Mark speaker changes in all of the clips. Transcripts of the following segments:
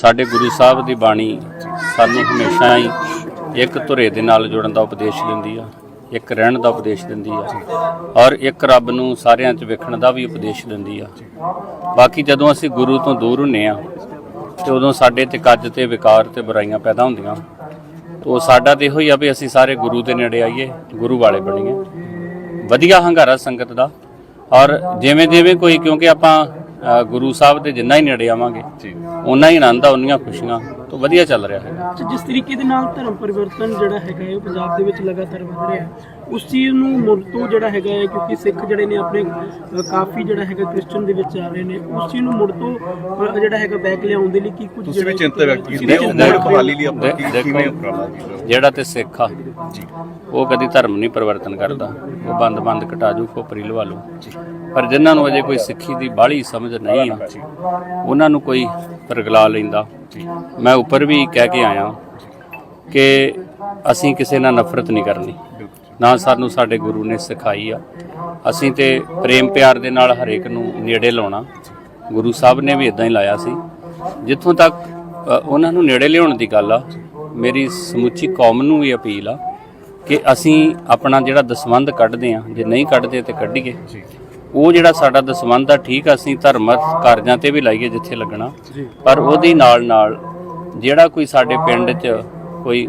Speaker 1: ਸਾਡੇ ਗੁਰੂ ਸਾਹਿਬ ਦੀ ਬਾਣੀ ਸਾਨੂੰ ਹਮੇਸ਼ਾ ਹੀ ਇੱਕ ਧੁਰੇ ਦੇ ਨਾਲ ਜੁੜਨ ਦਾ ਉਪਦੇਸ਼ ਦਿੰਦੀ ਆ, ਇੱਕ ਰਹਿਣ ਦਾ ਉਪਦੇਸ਼ ਦਿੰਦੀ ਆ ਔਰ ਇੱਕ ਰੱਬ ਨੂੰ ਸਾਰਿਆਂ 'ਚ ਵੇਖਣ ਦਾ ਵੀ ਉਪਦੇਸ਼ ਦਿੰਦੀ ਆ। ਬਾਕੀ ਜਦੋਂ ਅਸੀਂ ਗੁਰੂ ਤੋਂ ਦੂਰ ਹੁੰਨੇ ਆ ਤੇ ਉਦੋਂ ਸਾਡੇ ਤੇ ਕੱਜ ਤੇ ਵਿਕਾਰ ਤੇ ਬੁਰਾਈਆਂ ਪੈਦਾ ਹੁੰਦੀਆਂ। ਤੋ ਸਾਡਾ ਤੇ ਇਹੋ ਹੀ ਆ ਵੀ ਅਸੀਂ ਸਾਰੇ ਗੁਰੂ ਦੇ ਨੇੜੇ ਆਈਏ, ਗੁਰੂ ਵਾਲੇ ਬਣੀਏ। ਵਧੀਆ ਹੰਗਾਰਾ ਸੰਗਤ ਦਾ। ਔਰ ਜਿਵੇਂ ਜਿਵੇਂ ਕੋਈ, ਕਿਉਂਕਿ ਆਪਾਂ ਗੁਰੂ ਸਾਹਿਬ ਦੇ ਜਿੰਨਾ ਹੀ ਨੇੜੇ ਆਵਾਂਗੇ ਉਨਾ ਹੀ ਆਨੰਦ ਆ ਉਨੀਆਂ ਖੁਸ਼ੀਆਂ। ਤੋਂ ਵਧੀਆ ਚੱਲ ਰਿਹਾ ਹੈ
Speaker 2: ਤੇ ਜਿਸ ਤਰੀਕੇ ਦੇ ਨਾਲ ਧਰਮ ਪਰਿਵਰਤਨ ਜਿਹੜਾ ਹੈਗਾ ਹੈ, ਉਹ ਪੰਜਾਬ ਦੇ ਵਿੱਚ ਲਗਾਤਾਰ ਵਧ ਰਿਹਾ ਹੈ। ਉਸ ਚੀਜ਼ ਨੂੰ ਮੁੜ ਤੋਂ ਜਿਹੜਾ ਹੈਗਾ ਹੈ ਕਿਉਂਕਿ ਸਿੱਖ ਜਿਹੜੇ ਨੇ ਆਪਣੇ ਕਾਫੀ ਜਿਹੜਾ ਹੈਗਾ ਕ੍ਰਿਸਚਨ ਦੇ ਵਿੱਚ ਆ ਰਹੇ ਨੇ ਉਸ ਚੀਜ਼ ਨੂੰ ਮੁੜ ਤੋਂ ਅ, ਜਿਹੜਾ ਹੈਗਾ ਬੈਕ ਲਿਆਉਣ ਦੇ ਲਈ ਕੀ ਕੁਝ
Speaker 3: ਤੁਸੀਂ ਵੀ ਚਿੰਤਾ ਵਿਅਕਤ ਕੀਤੀ ਉਹ ਮੋੜ ਬਹਾਲੀ ਲਈ ਆਪਾਂ ਕੀ- ਕਿਵੇਂ ਉਪਰਾਲਾ ਕੀਤਾ?
Speaker 1: ਜਿਹੜਾ ਤੇ ਸਿੱਖ ਆ ਉਹ ਕਦੀ ਧਰਮ ਨਹੀਂ ਪਰਿਵਰਤਨ ਕਰਦਾ। ਉਹ ਬੰਦ-ਬੰਦ ਕਟਾਜੂ ਖੋਪਰੀ ਲਵਾ ਲਓ ਪਰ ਜਿਨ੍ਹਾਂ ਨੂੰ ਅਜੇ ਕੋਈ ਸਿੱਖੀ ਦੀ ਬਾਹਲੀ ਸਮਝ ਨਹੀਂ ਆ ਉਹਨਾਂ ਨੂੰ ਕੋਈ ਪਰਗਲਾ ਲੈਂਦਾ। ਮੈਂ ਉੱਪਰ ਵੀ ਕਹਿ ਕੇ ਆਇਆ ਕਿ ਅਸੀਂ ਕਿਸੇ ਨਾਲ ਨਫ਼ਰਤ ਨਹੀਂ ਕਰਨੀ। ਨਾ ਸਾਨੂੰ ਸਾਡੇ ਗੁਰੂ ਨੇ ਸਿਖਾਈ ਆ। ਅਸੀਂ ਤੇ ਪ੍ਰੇਮ ਪਿਆਰ ਦੇ ਨਾਲ ਹਰੇਕ ਨੂੰ ਨੇੜੇ ਲਾਉਣਾ। ਗੁਰੂ ਸਾਹਿਬ ਨੇ ਵੀ ਇਦਾਂ ਹੀ ਲਾਇਆ ਸੀ। ਜਿੱਥੋਂ ਤੱਕ ਉਹਨਾਂ ਨੂੰ ਨੇੜੇ ਲਿਆਉਣ ਦੀ ਗੱਲ ਆ, ਮੇਰੀ ਸਮੁੱਚੀ ਕੌਮ ਨੂੰ ਵੀ ਅਪੀਲ ਆ ਕਿ ਅਸੀਂ ਆਪਣਾ ਜਿਹੜਾ ਦਸਵੰਧ ਕੱਢਦੇ ਆ, ਜੇ ਨਹੀਂ ਕੱਢਦੇ ਤੇ ਕੱਢੀਏ। ਉਹ ਜਿਹੜਾ ਸਾਡਾ ਦਸਵੰਧ ਆ, ਠੀਕ ਆ, ਅਸੀਂ ਧਰਮਤ ਕਾਰਜਾਂ ਤੇ ਵੀ ਲਾਈਏ ਜਿੱਥੇ ਲੱਗਣਾ। ਪਰ ਉਹਦੇ ਨਾਲ ਨਾਲ ਜਿਹੜਾ ਕੋਈ ਸਾਡੇ ਪਿੰਡ 'ਚ ਕੋਈ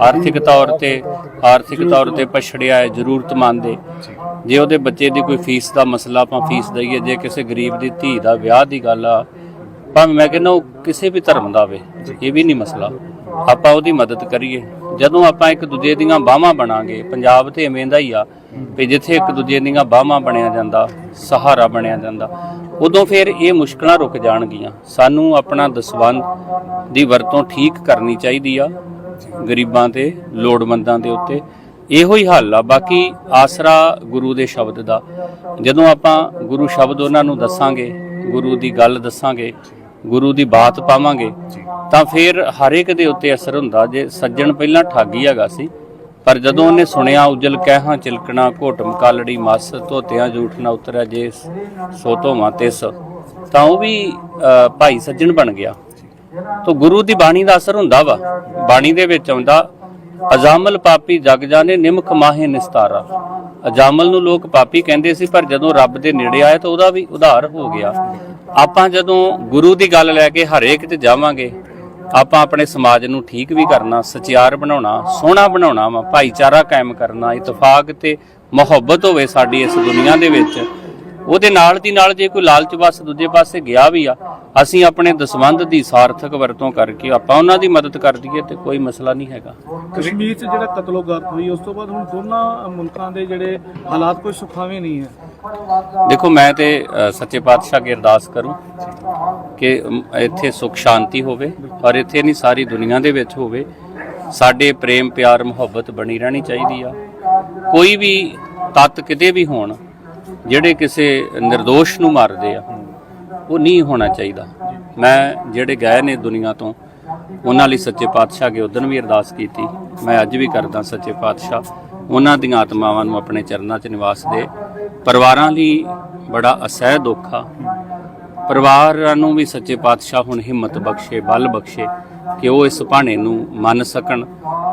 Speaker 1: ਆਰਥਿਕ ਤੌਰ ਤੇ, ਆਰਥਿਕ ਤੌਰ ਤੇ ਪਛੜਿਆ ਹੈ, ਜ਼ਰੂਰਤਮੰਦ ਹੈ। ਜੇ ਉਹਦੇ ਬੱਚੇ ਦੀ ਕੋਈ ਫੀਸ ਦਾ ਮਸਲਾ ਆਪਾਂ ਫੀਸ ਦਈਏ, ਜੇ ਕਿਸੇ ਗਰੀਬ ਦੀ ਧੀ ਦਾ ਵਿਆਹ ਦੀ ਗੱਲ ਆ, ਭਾਵੇਂ ਮੈਂ ਕਹਿੰਦਾ ਉਹ ਕਿਸੇ ਵੀ ਧਰਮ ਦਾ ਹੋਵੇ, ਇਹ ਵੀ ਨਹੀਂ ਮਸਲਾ। ਆਪਾਂ ਉਹਦੀ ਮਦਦ ਕਰੀਏ। ਜਦੋਂ ਆਪਾਂ ਇੱਕ ਦੂਜੇ ਦੀਆਂ ਬਾਹਾਂ ਬਣਾਂਗੇ, ਪੰਜਾਬ ਤੇ ਐਵੇਂ ਦਾ ਹੀ ਆ ਵੀ ਜਿੱਥੇ ਇੱਕ ਦੂਜੇ ਦੀਆਂ ਬਾਹਾਂ ਬਣਿਆ ਜਾਂਦਾ, ਸਹਾਰਾ ਬਣਿਆ ਜਾਂਦਾ, ਉਦੋਂ ਫਿਰ ਇਹ ਮੁਸ਼ਕਲਾਂ ਰੁਕ ਜਾਣਗੀਆਂ। ਸਾਨੂੰ ਆਪਣਾ ਦਸਵੰਧ ਦੀ ਵਰਤੋਂ ਠੀਕ ਕਰਨੀ ਚਾਹੀਦੀ ਆ ਗਰੀਬਾਂ ਤੇ, ਲੋੜਵੰਦਾਂ ਦੇ ਉੱਤੇ। ਇਹੋ ਹੀ ਹੱਲ ਆ। ਬਾਕੀ ਆਸਰਾ ਗੁਰੂ ਦੇ ਸ਼ਬਦ ਦਾ। ਜਦੋਂ ਆਪਾਂ ਗੁਰੂ ਸ਼ਬਦ ਉਹਨਾਂ ਨੂੰ ਦੱਸਾਂਗੇ, ਗੁਰੂ ਦੀ ਗੱਲ ਦੱਸਾਂਗੇ, ਗੁਰੂ ਦੀ ਬਾਤ ਪਾਵਾਂਗੇ, ਤਾਂ ਫਿਰ ਹਰ ਇੱਕ ਦੇ ਉੱਤੇ ਅਸਰ ਹੁੰਦਾ। ਜੇ ਸੱਜਣ ਪਹਿਲਾਂ ਠੱਗੀ ਹੈਗਾ ਸੀ, ਪਰ ਜਦੋਂ ਉਹਨੇ ਸੁਣਿਆ, ਉਜਲ ਕਹਿਹਾਂ ਚਿਲਕਣਾ, ਘੋਟਮ, ਕਾਲੜੀ, ਮਸ, ਧੋਤਿਆਂ ਜੂਠ ਨਾ ਉਤਰਿਆ ਜੇ ਸੋ ਧੋਵਾਂ, ਤਿਸ, ਤਾਂ ਉਹ ਵੀ ਭਾਈ ਸੱਜਣ ਬਣ ਗਿਆ। ਤੋ ਗੁਰੂ ਦੀ ਬਾਣੀ ਦਾ ਅਸਰ ਹੁੰਦਾ ਵਾ। ਬਾਣੀ ਦੇ ਵਿੱਚ ਆਉਂਦਾ, ਅਜਾਮਲ ਪਾਪੀ ਜਗ ਜਾਣੇ ਨਿਮਕ ਮਾਹੇ ਨਿਸਤਾਰਾ। ਅਜਾਮਲ ਨੂੰ ਲੋਕ ਪਾਪੀ ਕਹਿੰਦੇ ਸੀ, ਪਰ ਜਦੋਂ ਰੱਬ ਦੇ ਨੇੜੇ ਆਏ ਤਾਂ ਉਹਦਾ ਵੀ ਉਧਾਰ ਹੋ ਗਿਆ। ਆਪਾਂ ਜਦੋਂ ਗੁਰੂ ਦੀ ਗੱਲ ਲੈ ਕੇ ਹਰੇਕ ਤੇ ਜਾਵਾਂਗੇ, ਆਪਾਂ ਆਪਣੇ ਸਮਾਜ ਨੂੰ ਠੀਕ ਵੀ ਕਰਨਾ, ਸਚਿਆਰ ਬਣਾਉਣਾ, ਸੋਹਣਾ ਬਣਾਉਣਾ ਵਾ, ਭਾਈਚਾਰਾ ਕਾਇਮ ਕਰਨਾ, ਇਤਫਾਕ ਤੇ ਮੁਹੱਬਤ ਹੋਵੇ ਸਾਡੀ ਇਸ ਦੁਨੀਆ ਦੇ ਵਿੱਚ ਉਹਦੇ ਨਾਲ ਦੀ ਨਾਲ ਜੇ ਕੋਈ ਲਾਲਚ ਵਸ ਦੂਜੇ ਪਾਸੇ ਗਿਆ ਵੀ ਆ ਅਸੀਂ ਆਪਣੇ ਦਸਵੰਧ ਦੀ ਸਾਰਥਕ ਵਰਤੋਂ ਕਰਕੇ ਆਪਾਂ ਉਹਨਾਂ ਦੀ ਮਦਦ ਕਰ ਦਈਏ ਤੇ ਕੋਈ ਮਸਲਾ ਨਹੀਂ ਹੈਗਾ।
Speaker 4: ਕਸ਼ਮੀਰ 'ਚ ਜਿਹੜਾ ਕਤਲੋਗਾਰਤ ਹੋਈ ਉਸ ਤੋਂ ਬਾਅਦ ਹੁਣ ਦੋਨਾਂ ਮੁਲਕਾਂ ਦੇ ਜਿਹੜੇ ਹਾਲਾਤ ਕੋਈ ਸੁਖਾਵੇਂ ਨਹੀਂ ਹੈ।
Speaker 1: ਦੇਖੋ ਮੈਂ ਤੇ ਸੱਚੇ ਪਾਤਸ਼ਾਹ ਅੱਗੇ ਅਰਦਾਸ ਕਰੂੰ ਕਿ ਇੱਥੇ ਸੁਖ ਸ਼ਾਂਤੀ ਹੋਵੇ ਔਰ ਇੱਥੇ ਨਹੀਂ ਸਾਰੀ ਦੁਨੀਆ ਦੇ ਵਿੱਚ ਹੋਵੇ ਸਾਡੇ ਪ੍ਰੇਮ ਪਿਆਰ ਮੁਹੱਬਤ ਬਣੀ ਰਹਿਣੀ ਚਾਹੀਦੀ ਆ। ਕੋਈ ਵੀ ਤੱਤ ਕਿਤੇ ਵੀ ਹੋਣ ਜਿਹੜੇ ਕਿਸੇ નિર્ਦੋਸ਼ ਨੂੰ ਮਾਰਦੇ ਆ ਉਹ ਨਹੀਂ ਹੋਣਾ ਚਾਹੀਦਾ। ਮੈਂ ਜਿਹੜੇ ਗਏ ਨੇ ਦੁਨੀਆ ਤੋਂ ਉਹਨਾਂ ਲਈ ਸੱਚੇ ਪਾਤਸ਼ਾਹ ਅੱਗੇ ਉਦੋਂ ਵੀ ਅਰਦਾਸ ਕੀਤੀ। ਮੈਂ ਅੱਜ ਵੀ ਕਰਦਾ ਸੱਚੇ ਪਾਤਸ਼ਾਹ। ਉਹਨਾਂ ਦੀਆਂ ਆਤਮਾਵਾਂ ਨੂੰ ਆਪਣੇ ਚਰਨਾਂ 'ਚ ਨਿਵਾਸ ਦੇ। ਪਰਿਵਾਰਾਂ ਲਈ ਬੜਾ ਅਸਹਿ ਦੁੱਖ ਆ। ਪਰਿਵਾਰਾਂ ਨੂੰ ਵੀ ਸੱਚੇ ਪਾਤਸ਼ਾਹ ਹੁਣ ਹਿੰਮਤ ਬਖਸ਼ੇ ਬਲ ਬਖਸ਼ੇ ਕਿ ਉਹ ਇਸ ਭਾਣੇ ਨੂੰ ਮੰਨ ਸਕਣ।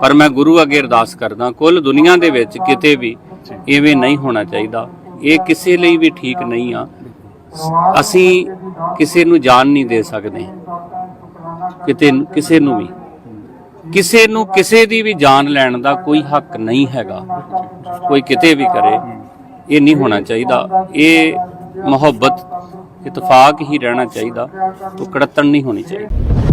Speaker 1: ਪਰ ਮੈਂ ਗੁਰੂ ਅੱਗੇ ਅਰਦਾਸ ਕਰਦਾ ਕੁੱਲ ਦੁਨੀਆ ਦੇ ਵਿੱਚ ਕਿਤੇ ਵੀ ਐਵੇਂ ਨਹੀਂ ਹੋਣਾ ਚਾਹੀਦਾ। ਇਹ ਕਿਸੇ ਲਈ ਵੀ ਠੀਕ ਨਹੀਂ ਆ। ਅਸੀਂ ਕਿਸੇ ਨੂੰ ਜਾਨ ਨਹੀਂ ਦੇ ਸਕਦੇ। ਕਿਤੇ ਕਿਸੇ ਨੂੰ ਵੀ। ਕਿਸੇ ਨੂੰ ਕਿਸੇ ਦੀ ਵੀ ਜਾਨ ਲੈਣ ਦਾ ਕੋਈ ਹੱਕ ਨਹੀਂ ਹੈਗਾ। ਕੋਈ ਕਿਤੇ ਵੀ ਕਰੇ, ਇਹ ਨਹੀਂ ਹੋਣਾ ਚਾਹੀਦਾ। ਇਹ ਮੁਹੱਬਤ, ਇਤਫਾਕ ਹੀ ਰਹਿਣਾ ਚਾਹੀਦਾ। ਉਹ ਕੜਤਣ ਨਹੀਂ ਹੋਣੀ ਚਾਹੀਦੀ।